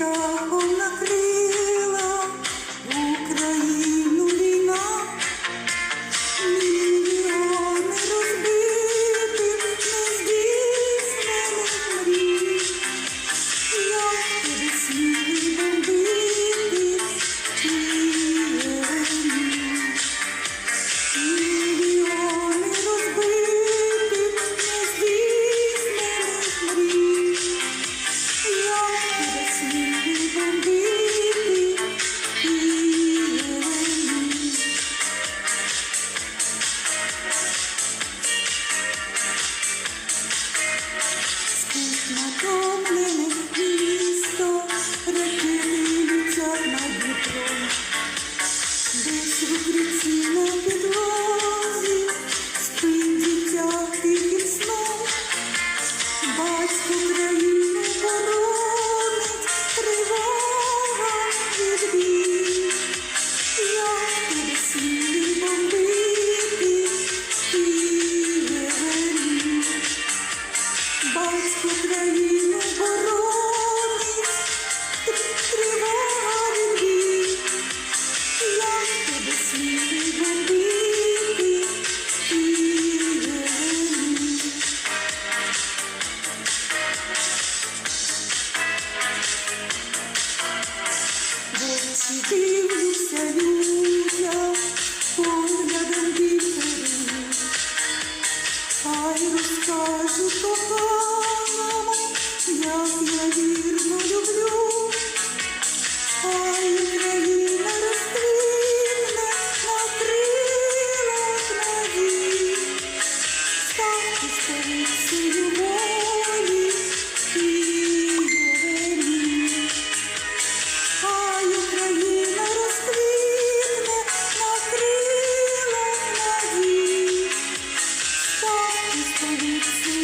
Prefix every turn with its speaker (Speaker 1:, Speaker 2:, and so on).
Speaker 1: Oh, con la. Десь Дивлюся людям поглядом вітерів, хай розкажу коханому, як я вірю. so we see.